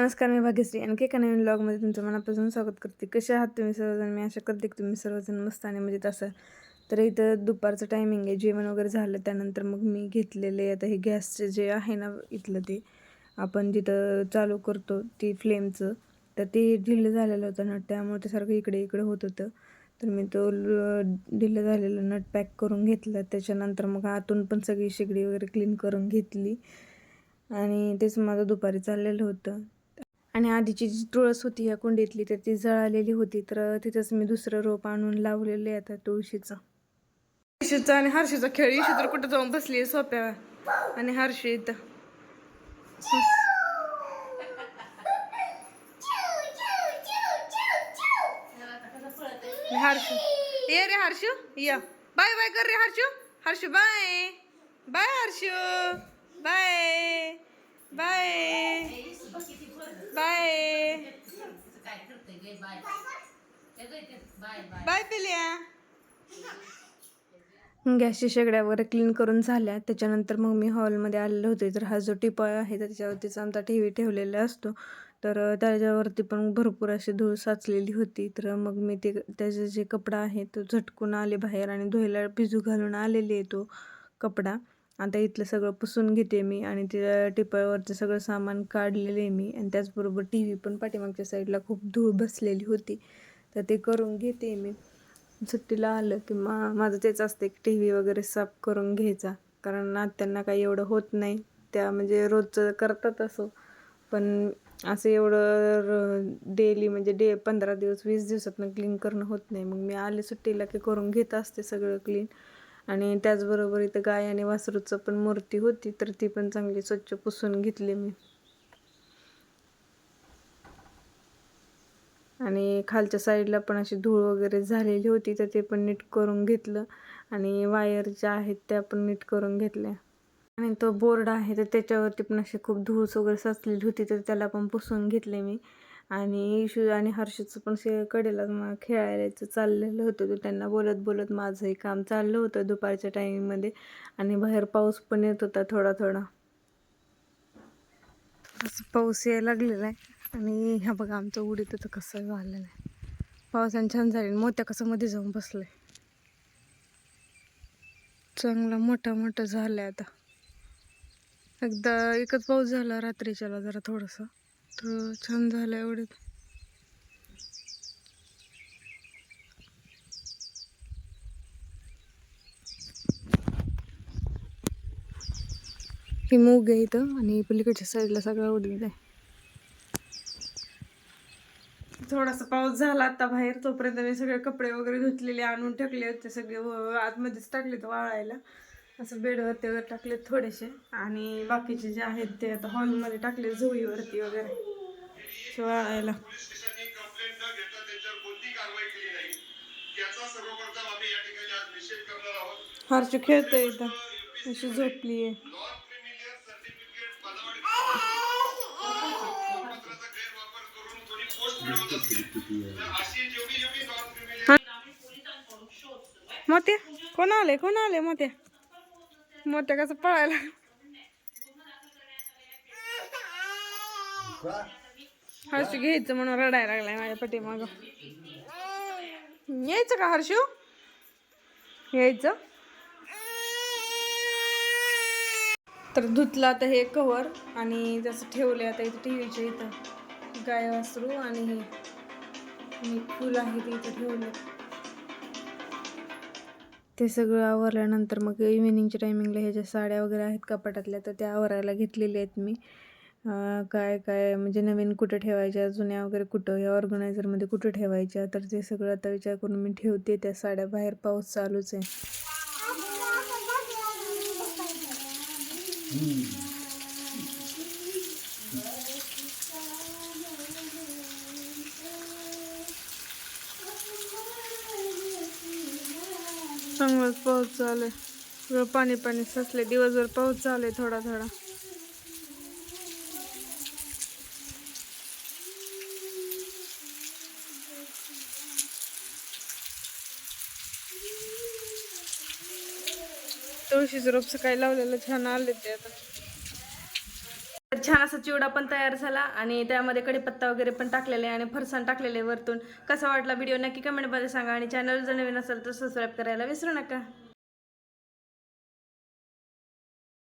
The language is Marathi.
नमस्कार मी भाग्यश्री. आणखी एका नवीन ब्लॉगमध्ये तुमचं मनापासून स्वागत करते. कसे आहात तुम्ही सर्वजण? मी आशा करते की तुम्ही सर्वजण मस्त आणि म्हणजे तसं तर इथं दुपारचं टायमिंग आहे. जेवण वगैरे झालं त्यानंतर मग मी घेतलेले आता हे गॅसचे जे आहे ना इथलं ते आपण जिथं चालू करतो ती फ्लेमचं तर ते ढिलं झालेलं होतं नट. त्यामुळे ते सारखं इकडे इकडे होत होतं. तर मी तो ल- झालेलं नट पॅक करून घेतलं. त्याच्यानंतर मग आतून पण सगळी शेगडी वगैरे क्लीन करून घेतली. आणि तेच माझं दुपारी चाललेलं होतं. आणि आधीची जी तुळस होती ह्या कुंडीतली तर ती जळालेली होती. तर तिथंच मी दुसरं रोप आणून लावलेलं आहे आता तुळशीचं. हर्षीचा आणि हर्षीचा खेळ. इशी तर कुठं जाऊन बसली आहे सोप्या. आणि हर्षी इथं. हर्षू. ये रे हर्षू. या. बाय बाय कर रे Harshu. Harshu bye. Bye Harshu. Bye. Bye. Bye पिल्या गॅसची शेगड्या वगैरे क्लीन करून झाल्या. त्याच्यानंतर मग मी हॉलमध्ये आलेले होते. तर हा जो टिपॉय आहे त्याच्यावरतीच आमचा टी व्ही ठेवलेला असतो तर त्याच्यावरती पण भरपूर अशी धूळ साचलेली होती. तर मग मी ते त्याचे जे कपडा आहे तो झटकून आले बाहेर आणि धुवायला भिजू घालून आलेले आहे तो कपडा. आता इथलं सगळं पुसून घेते मी आणि त्या टिपावरचं सगळं सामान काढलेलं आहे मी आणि त्याचबरोबर टी व्ही पण पाठीमागच्या साईडला खूप धूळ बसलेली होती. तर ते करून घेते मी. सुट्टीला आलं की मा माझं तेच असते की टी व्ही वगैरे साफ करून घ्यायचा. कारण त्यांना काही एवढं होत नाही. त्या म्हणजे रोजचं करतात असं. पण असं एवढं डेली म्हणजे डे पंधरा दिवस वीस दिवसातनं क्लीन करणं होत नाही. मग मी आले सुट्टीला की करून घेत असते सगळं क्लीन आणि त्याचबरोबर इथं गाय आणि वासरूचं पण मूर्ती होती तर ती पण चांगली स्वच्छ पुसून घेतली मी. आणि खालच्या साईडला पण अशी धूळ वगैरे झालेली होती तर ते पण नीट करून घेतलं. आणि वायर ज्या आहेत त्या पण नीट करून घेतल्या. आणि तो बोर्ड आहे तर त्याच्यावरती पण अशी खूप धूळ वगैरे साचलेली होती तर त्याला पण पुसून घेतले मी. आणि इशू आणि हर्षदचं पण शे कडेला मग खेळायचं चाललेलं होतं. तर त्यांना बोलत बोलत माझंही काम चाललं होतं दुपारच्या टाईममध्ये आणि बाहेर पाऊस पण येत होता थोडा थोडा. असं पाऊस यायला लागलेला आहे. आणि ह्या बघा आमचं उडीत तर कसं झालेलं आहे. पावसाने छान झाले मोत्या कसं मध्ये जाऊन बसलंय चांगला मोठा मोठा झालाय आता. एकदा एकच पाऊस झाला रात्रीच्याला जरा थोडंसं. तर छान झालं एवढे. ही मूग आहे इथं आणि पलीकडच्या साईडला सगळं उडीत आहे. थोडासा पाऊस झाला आता बाहेर तोपर्यंत मी सगळे कपडे वगैरे धुतलेले आणून टाकले होते सगळे आतमध्येच टाकले तर वाळायला. असं बेडवरती वगैरे टाकले थोडेसे. आणि बाकीचे जे आहेत ते आता हॉलमध्ये टाकले झोळीवरती वगैरे. आहोत. फारशी खेळतोय इथं. अशी झोपली आहे. गैरवापर करून कोणी मोत्या कोण आले कोण आले मोत्या कसं पळायला हर्षू घ्यायचं म्हणून रडायला लागलाय माझ्या पाठीमागं. यायचं का हर्षू? यायचं. तर धुतलं आता हे कवर आणि जसं ठेवले आता इथं टी व्हीच्या इथं. गाय वासरू आणि हे. फुल आहे ते इथं ठेवलं ते सगळं आवरल्यानंतर मग इव्हिनिंगच्या टायमिंगला ह्याच्या साड्या वगैरे आहेत कपाटातल्या तर त्या आवरायला घेतलेल्या आहेत मी. काय काय म्हणजे नवीन कुठं ठेवायच्या जुन्या वगैरे कुठं या ऑर्गनायझरमध्ये कुठं ठेवायच्या तर ते सगळं आता विचार करून मी ठेवते. त्या साड्या बाहेर पाऊस चालूच आहे. चांगलाच पाऊस चालू आहे. सगळं पाणी पाणी साचले दिवसभर पाऊस चालू आहे थोडा थोडा. तुळशीचं रोप सकाळी लावलेलं छान आले ते आता. छान असा चिवडा पण तयार झाला आणि त्यामध्ये कढीपत्ता वगैरे पण टाकलेले आहे आणि फरसाण टाकलेले वरतून. कसा वाटला व्हिडिओ नक्की कमेंटमध्ये सांगा आणि चॅनल जर नवीन असेल तर सबस्क्राईब करायला विसरू नका.